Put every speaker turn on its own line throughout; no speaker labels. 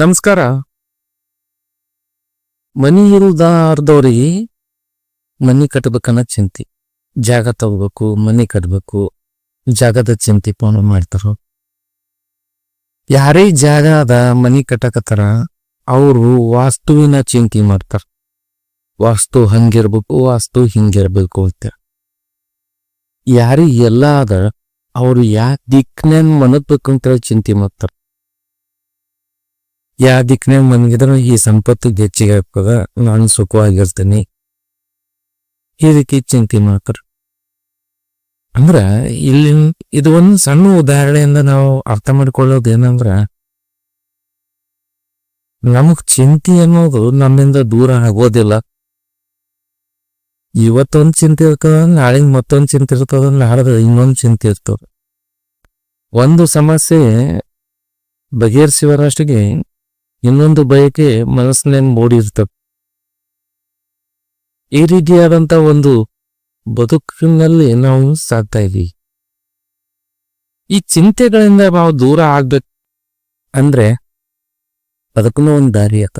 ನಮಸ್ಕಾರ. ಮನಿ ಇಲ್ದಾರ್ದವ್ರಿಗೆ ಮನಿ ಕಟ್ಬೇಕನ್ನ ಚಿಂತೆ. ಜಾಗ ತಗೋಬೇಕು, ಮನಿ ಕಟ್ಬೇಕು, ಜಾಗದ ಚಿಂತೆ ಪೋನ್ ಮಾಡ್ತಾರ. ಯಾರೇ ಜಾಗ ಅದ, ಮನಿ ಕಟ್ಟಕತ್ತಾರ, ಅವರು ವಾಸ್ತುವಿನ ಚಿಂತೆ ಮಾಡ್ತಾರ. ವಾಸ್ತು ಹಂಗಿರ್ಬೇಕು, ವಾಸ್ತು ಹಿಂಗಿರ್ಬೇಕು ಅಂತ. ಯಾರಿಗೆ ಎಲ್ಲ ಅದ, ಅವ್ರು ಯಾ ದಿಕ್ನೇನ್ ಮನಗ್ಬೇಕು ಅಂತ ಚಿಂತೆ ಮಾಡ್ತಾರ. ಯಾ ದಿಕ್ನ್ಯಾಗ ಮನಗಿದ್ರೆ ಈ ಸಂಪತ್ತು ಹೆಚ್ಚಿಗೆ ಆಗ್ತದ? ನಾನು ಸುಖವಾಗಿರ್ತೀನಿ. ರೀತಿ ಚಿಂತೆ ಮಾಡ್ತಾರೆ ಅಂದ್ರ ಇಲ್ಲಿ ಇದು ಒಂದು ಸಣ್ಣ ಉದಾಹರಣೆಯಿಂದ ನಾವು ಅರ್ಥ ಮಾಡ್ಕೊಳ್ಳೋದು ಏನಂದ್ರ, ನಮಗ್ ಚಿಂತೆ ಅನ್ನೋದು ನಮ್ಮಿಂದ ದೂರ ಆಗೋದಿಲ್ಲ. ಇವತ್ತೊಂದ್ ಚಿಂತೆ ಇರ್ತದ ನಾಳೆ ಮತ್ತೊಂದ್ ಚಿಂತೆ ಇರ್ತದ ನಾಳೆ ಇನ್ನೊಂದ್ ಚಿಂತೆ ಇರ್ತದ. ಒಂದು ಸಮಸ್ಯೆ ಬಗೆಹರಿಸುವರಷ್ಟಿಗೆ ಇನ್ನೊಂದು ಬಯಕೆ ಮನಸ್ಸಿನಲ್ಲಿ ಮೂಡಿರ್ತದೆ ಈ ರೀತಿಯಾದಂಥ ಒಂದು ಬದುಕಿನಲ್ಲಿ ನಾವು ಸಾಕ್ತಾ ಇದ್ದೀವಿ. ಈ ಚಿಂತೆಗಳಿಂದ ನಾವು ದೂರ ಆಗ್ಬೇಕು ಅಂದ್ರೆ ಅದಕ್ಕೂ ಒಂದು ದಾರಿ ಆತ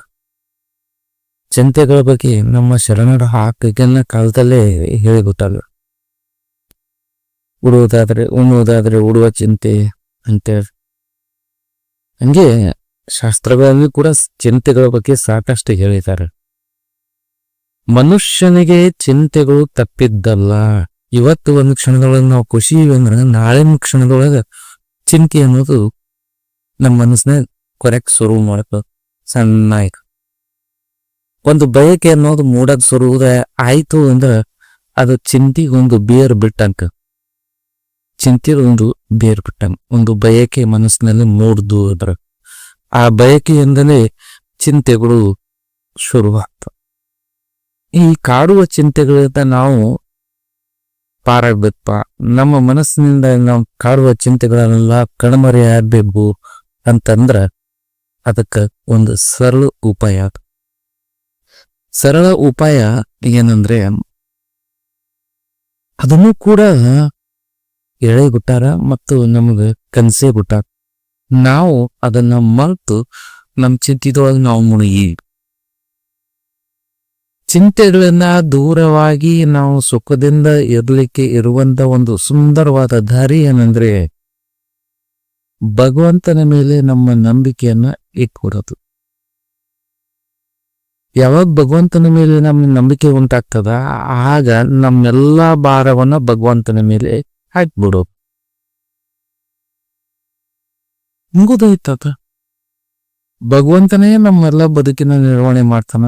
ಚಿಂತೆಗಳ ಬಗ್ಗೆ ನಮ್ಮ ಶರಣರ ಹಾಕಿಗೆನ್ನ ಕಾಲದಲ್ಲೇ ಹೇಳಿ ಗೊತ್ತಾಗ ಉಡುವುದಾದ್ರೆ, ಉಣ್ಣುವುದಾದ್ರೆ, ಉಡುವ ಚಿಂತೆ ಅಂತೇಳಿ. ಹಂಗೆ ಶಾಸ್ತ್ರಗಳಲ್ಲಿ ಕೂಡ ಚಿಂತೆಗಳ ಬಗ್ಗೆ ಸಾಕಷ್ಟು ಹೇಳಿದ್ದಾರೆ. ಮನುಷ್ಯನಿಗೆ ಚಿಂತೆಗಳು ತಪ್ಪಿದ್ದಲ್ಲ. ಇವತ್ತು ಒಂದು ಕ್ಷಣದೊಳಗೆ ನಾವು ಖುಷಿ ಅಂದ್ರೆ ನಾಳಿನ ಕ್ಷಣದೊಳಗೆ ಚಿಂತೆ ಅನ್ನೋದು ನಮ್ಮ ಮನಸ್ಸಿನ ಕೊರೆಕ್ ಶುರು ಮಾಡ್ತದೆ. ಸಣ್ಣ ಒಂದು ಬಯಕೆ ಅನ್ನೋದು ಮೂಡಕ್ ಸುರುವುದ ಆಯ್ತು ಅಂದ್ರೆ ಅದು ಚಿಂತೆ ಒಂದು ಬೇರ್ ಬಿಟ್ಟಂಕ ಚಿಂತೆ ಒಂದು ಬೇರ್ ಬಿಟ್ಟಂಗ ಒಂದು ಬಯಕೆ ಮನಸ್ಸಿನಲ್ಲಿ ಮೂಡ್ದು ಅದ್ರ. ಆ ಬಯಕೆಯಿಂದಲೇ ಚಿಂತೆಗಳು ಶುರುವಾಗ್ತವೆ. ಈ ಕಾಡುವ ಚಿಂತೆಗಳಿಂದ ನಾವು ಪಾರಾಗ್ಬೇಕಪ್ಪ ನಮ್ಮ ಮನಸ್ಸಿನಿಂದ ನಾವು ಕಾಡುವ ಚಿಂತೆಗಳನ್ನೆಲ್ಲ ಕಣ್ಮರೆ ಆಗ್ಬೇಕು ಅಂತಂದ್ರ ಅದಕ್ಕ ಒಂದು ಸರಳ ಉಪಾಯ ಸರಳ ಉಪಾಯ ಏನಂದ್ರೆ ಅದನ್ನು ಕೂಡ ಎಳೆ ಗುಟ್ಟಾರ ಮತ್ತು ನಮಗೆ ಕನಸೇ ಗುಟ್ಟಾರ. ನಾವು ಅದನ್ನ ಮರೆತು ನಮ್ಮ ಚಿಂತಿದೊಳಗೆ ನಾವು ಮುಳುಗಿ. ಚಿಂತೆಗಳನ್ನ ದೂರವಾಗಿ ನಾವು ಸುಖದಿಂದ ಇರಲಿಕ್ಕೆ ಇರುವಂತ ಒಂದು ಸುಂದರವಾದ ದಾರಿ ಏನಂದ್ರೆ, ಭಗವಂತನ ಮೇಲೆ ನಮ್ಮ ನಂಬಿಕೆಯನ್ನ ಇಟ್ಕೊಡೋದು. ಯಾವಾಗ ಭಗವಂತನ ಮೇಲೆ ನಮ್ಮ ನಂಬಿಕೆ ಉಂಟಾಗ್ತದ, ಆಗ ನಮ್ಮೆಲ್ಲಾ ಭಾರವನ್ನ ಭಗವಂತನ ಮೇಲೆ ಹಾಕ್ಬಿಡೋದು ಮುಗುದೈತದ ಭಗವಂತನೇ ನಮ್ಮೆಲ್ಲ ಬದುಕಿನ ನಿರ್ವಹಣೆ ಮಾಡ್ತಾನ.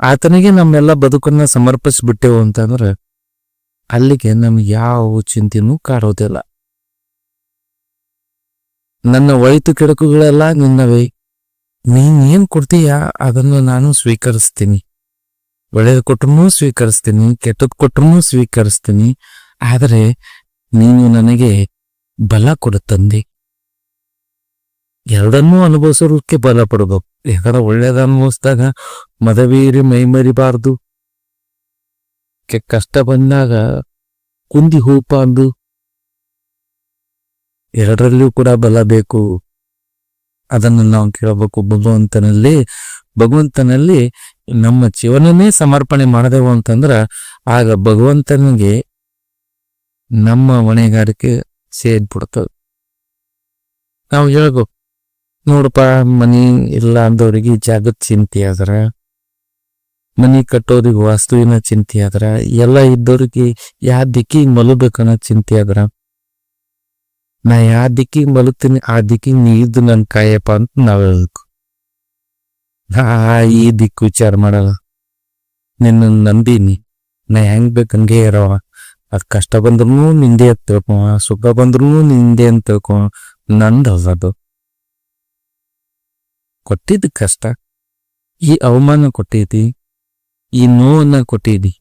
ಆತನಿಗೆ ನಮ್ಮೆಲ್ಲ ಬದುಕನ್ನ ಸಮರ್ಪಿಸ್ಬಿಟ್ಟೆವು ಅಂತಂದ್ರೆ ಅಲ್ಲಿಗೆ ನಮ್ಗೆ ಯಾವ ಚಿಂತೆನೂ ಕಾಡೋದಿಲ್ಲ. ನನ್ನ ಒಳಿತು ಕೆಡಕುಗಳೆಲ್ಲ ನಿನ್ನವೇ. ನೀನ್ ಏನ್ ಕೊಡ್ತೀಯ? ಅದನ್ನು ನಾನು ಸ್ವೀಕರಿಸ್ತೀನಿ. ಒಳ್ಳೇದು ಕೊಟ್ಟರು ಸ್ವೀಕರಿಸ್ತೀನಿ, ಕೆಟ್ಟದ್ ಕೊಟ್ಟರು ಸ್ವೀಕರಿಸ್ತೀನಿ. ಆದರೆ ನೀನು ನನಗೆ ಬಲ ಕೊಡುತ್ತಂದೆ ತಂದೆ. ಎರಡನ್ನೂ ಅನುಭವಿಸೋದಕ್ಕೆ ಬಲ ಪಡಬೇಕು ಯಾಕಂದ್ರೆ ಒಳ್ಳೇದ ಅನುಭವಿಸಿದಾಗ ಮದವೀರಿ ಮೈ ಮರಿಬಾರ್ದು ಕಷ್ಟ ಬಂದಾಗ ಕುಂದಿ ಹೂಪಾಂದು. ಎರಡರಲ್ಲೂ ಕೂಡ ಬಲ ಬೇಕು. ಅದನ್ನು ನಾವು ಕೇಳಬೇಕು ಭಗವಂತನಲ್ಲಿ. ಭಗವಂತನಲ್ಲಿ ನಮ್ಮ ಜೀವನನೇ ಸಮರ್ಪಣೆ ಮಾಡದೆವು ಅಂತಂದ್ರ ಆಗ ಭಗವಂತನಿಗೆ ನಮ್ಮ ಹೊಣೆಗಾರಿಕೆ ಸೇರ್ಬಿಡ್ತದೆ ನಾವು ಹೇಳ್ಬೇಕು. ನೋಡಪ್ಪ, ಮನಿ ಇಲ್ಲ ಅಂದವ್ರಿಗೆ ಜಾಗದ ಚಿಂತೆ ಆದ್ರ, ಮನಿ ಕಟ್ಟೋರಿಗೆ ವಾಸ್ತುವಿನ ಚಿಂತೆ ಆದ್ರ, ಎಲ್ಲ ಇದ್ದವ್ರಿಗೆ ಯಾ ದಿಕ್ಕಿ ಮಲಬೇಕನ್ನೋ ಚಿಂತೆ ಆದ್ರ, ನಾ ಯಾವ ದಿಕ್ಕಿ ಮಲಗ್ತೀನಿ, ಆ ದಿಕ್ಕಿ ನೀ ಇದ್ದು ನನ್ ಕಾಯಪ್ಪ ಅಂತ ನಾವ್ ಹೇಳ್ಬೇಕು. ನಾ ಈ ದಿಕ್ಕು ವಿಚಾರ ಮಾಡಲ್ಲ. ನಿನ್ನ ನಂದಿನಿ, ನಾ ಹೆಂಗ್ ಬೇಕು ಹಂಗೆ ಇರವ ಅದ್ ಕಷ್ಟ ಬಂದ್ರು ನಿಂದೆ ಅಂತ ತಿಳ್ಕೊ ಸುಖ ಬಂದ್ರು ನಿಂದೆ ಅಂತ ತಿಳ್ಕೊ ನಂದು ಅದು. ಕೊಟ್ಟಿದ್ದ ಕಷ್ಟ ಈ ಅವಮಾನ ಕೊಟ್ಟಿದ್ದಿ ಈ ನೋವನ್ನ ಕೊಟ್ಟಿದ್ದಿ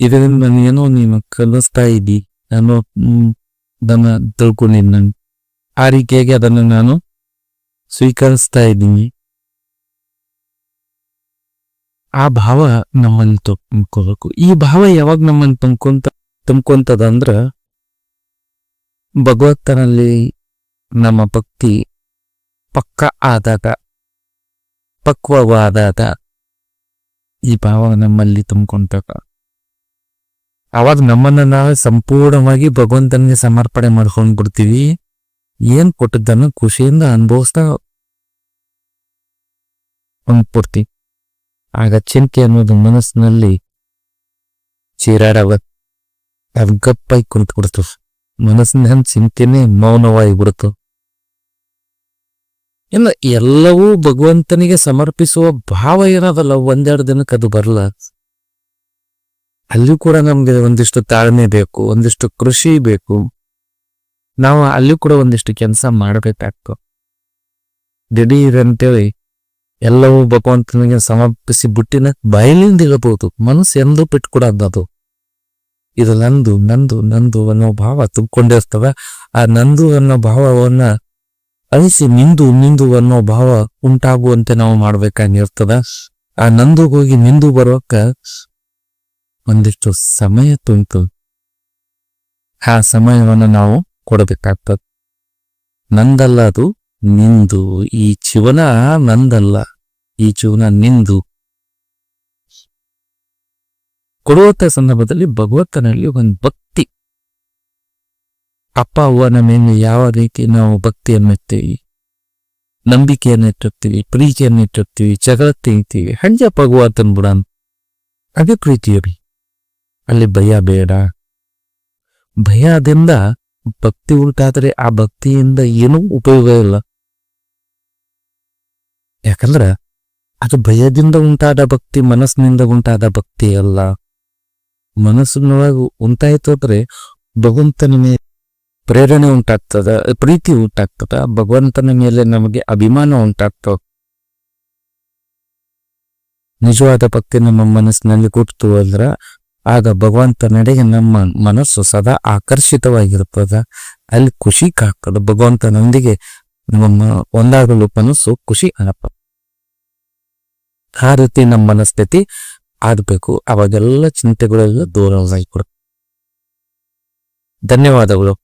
ಇದರಿಂದ ಏನೋ ನೀನು ಕಲಿಸ್ತಾ ಇದ್ದಿ ನಾನು ಹ್ಮ್, ತಿಳ್ಕೊಂಡಿದ್ದೆ ತಿಳ್ಕೊಂಡಿದ್ ನಾನು. ಆ ರೀತಿಯಾಗಿ ಅದನ್ನು ನಾನು ಸ್ವೀಕರಿಸ್ತಾ ಇದ್ದೀನಿ. ಆ ಭಾವ ನಮ್ಮನ್ನು ತುಂಬ್ಕೋಬೇಕು. ಈ ಭಾವ ಯಾವಾಗ ನಮ್ಮನ್ನು ತುಂಬ್ಕೊಂತ ತುಂಬ್ಕೊಂತದಂದ್ರ ಭಗವಂತನಲ್ಲಿ ನಮ್ಮ ಭಕ್ತಿ ಪಕ್ಕ ಆದಾಗ ಪಕ್ವವಾದಾಗ ಈ ಭಾವ ನಮ್ಮಲ್ಲಿ ತುಂಬಿಕೊಂಡಾಗ. ಅವಾಗ ನಮ್ಮನ್ನ ನಾವೇ ಸಂಪೂರ್ಣವಾಗಿ ಭಗವಂತನಿಗೆ ಸಮರ್ಪಣೆ ಮಾಡ್ಕೊಂಡು ಬಿಡ್ತೀವಿ. ಏನ್ ಕೊಟ್ಟದ್ದನ್ನು ಖುಷಿಯಿಂದ ಅನುಭವಿಸ್ತಾ ಹೊಂದ್ಬಿಡ್ತಿ ಆಗ ಚಿಂತೆ ಅನ್ನೋದು ಮನಸ್ಸಿನಲ್ಲಿ ಚೀರಾಡವ ಅರ್ಗಪ್ಪಾಗಿ ಕುಂತು ಬಿಡ್ತು ಮನಸ್ಸಿನ ಚಿಂತೆನೆ ಮೌನವಾಗಿ ಬಿಡ್ತು. ಇಲ್ಲ ಎಲ್ಲವೂ ಭಗವಂತನಿಗೆ ಸಮರ್ಪಿಸುವ ಭಾವ ಏನದಲ್ಲ ಒಂದೆರಡು ದಿನಕ್ಕೆ ಅದು ಬರಲ್ಲ ಅಲ್ಲಿ ಕೂಡ ನಮ್ಗೆ ಒಂದಿಷ್ಟು ತಾಳ್ಮೆ ಬೇಕು, ಒಂದಿಷ್ಟು ಕೃಷಿ ಬೇಕು. ನಾವು ಅಲ್ಲಿ ಕೂಡ ಒಂದಿಷ್ಟು ಕೆಲಸ ಮಾಡಬೇಕಾಗ್ತು ದಿಢೀರ್ ಅಂತೇಳಿ ಎಲ್ಲವೂ ಭಗವಂತನಿಗೆ ಸಮರ್ಪಿಸಿ ಬಿಟ್ಟಿನ ಬಯಲಿಂದ ಇರಬಹುದು ಮನಸ್ಸು ಎಂದೂ ಅದು. ಇದು ನಂದು ನಂದು ನಂದು ಅನ್ನೋ ಭಾವ ತುಂಬಿಕೊಂಡಿರ್ತವೆ ಆ ನಂದು ಅನ್ನೋ ಭಾವವನ್ನ ಅಳಿಸಿ ನಿಂದು ನಿಂದು ಅನ್ನೋ ಭಾವ ಉಂಟಾಗುವಂತೆ ನಾವು ಮಾಡ್ಬೇಕಾಗಿರ್ತದ. ಆ ನಂದು ಹೋಗಿ ನಿಂದು ಬರೋಕ ಒಂದಿಷ್ಟು ಸಮಯ ತುಂತು ಆ ಸಮಯವನ್ನು ನಾವು ಕೊಡಬೇಕಾಗ್ತದ. ನಂದಲ್ಲ ಅದು ನಿಂದು. ಈ ಜೀವನ ನಂದಲ್ಲ. ಈ ಜೀವನ ನಿಂದು. ಕೊಡುವಂತ ಸಂದರ್ಭದಲ್ಲಿ ಭಗವಂತನಲ್ಲಿ ಒಂದು ಭಕ್ತಿ ಅಪ್ಪ ಅವ್ವನ ಮೇಲೆ ಯಾವ ರೀತಿ ನಾವು ಭಕ್ತಿಯನ್ನು ಇರ್ತೀವಿ ನಂಬಿಕೆಯನ್ನು ಇಟ್ಟಿರ್ತೀವಿ ಪ್ರೀತಿಯನ್ನು ಇಟ್ಟಿರ್ತೀವಿ ಜಗಳ ತೆಗಿತೀವಿ ಹಂಗೆ ಭಗವಂತನ್ ಬಿಡ ಅದೇ ಪ್ರೀತಿಯರಿ ಅಲ್ಲಿ ಭಯ ಬೇಡ. ಭಯದಿಂದ ಭಕ್ತಿ ಉಂಟಾದರೆ ಆ ಭಕ್ತಿಯಿಂದ ಏನೂ ಉಪಯೋಗ ಇಲ್ಲ. ಯಾಕಂದ್ರೆ ಅದು ಭಯದಿಂದ ಉಂಟಾದ ಭಕ್ತಿ, ಮನಸ್ಸಿನಿಂದ ಉಂಟಾದ ಭಕ್ತಿ ಅಲ್ಲ. ಮನಸ್ಸಿನೊಳಗೆ ಉಂಟಾಯ್ತು ಅಂದ್ರೆ ಭಗವಂತನ ಪ್ರೇರಣೆ ಉಂಟಾಗ್ತದ, ಪ್ರೀತಿ ಉಂಟಾಗ್ತದ, ಭಗವಂತನ ಮೇಲೆ ನಮಗೆ ಅಭಿಮಾನ ಉಂಟಾಗ್ತದ. ನಿಜವಾದ ಭಕ್ತಿ ನಮ್ಮ ಮನಸ್ಸಿನಲ್ಲಿ ಕೂಡ್ತು ಅಂದ್ರ, ಆಗ ಭಗವಂತ ನಡೆಗೆ ನಮ್ಮ ಮನಸ್ಸು ಸದಾ ಆಕರ್ಷಿತವಾಗಿರ್ತದ ಅಲ್ಲಿ ಖುಷಿ ಕಾಗ್ತದ, ಭಗವಂತನೊಂದಿಗೆ ನಮ್ಮ ಒಂದಾಗಲು ಮನಸ್ಸು ಖುಷಿ ಅನಪ ಆ ರೀತಿ ನಮ್ಮ ಮನಸ್ಥಿತಿ ಆಗಬೇಕು, ಅವಾಗೆಲ್ಲ ಚಿಂತೆಗಳೆಲ್ಲ ದೂರವಾಗಿ ಆಗಿ ಧನ್ಯವಾದಗಳು.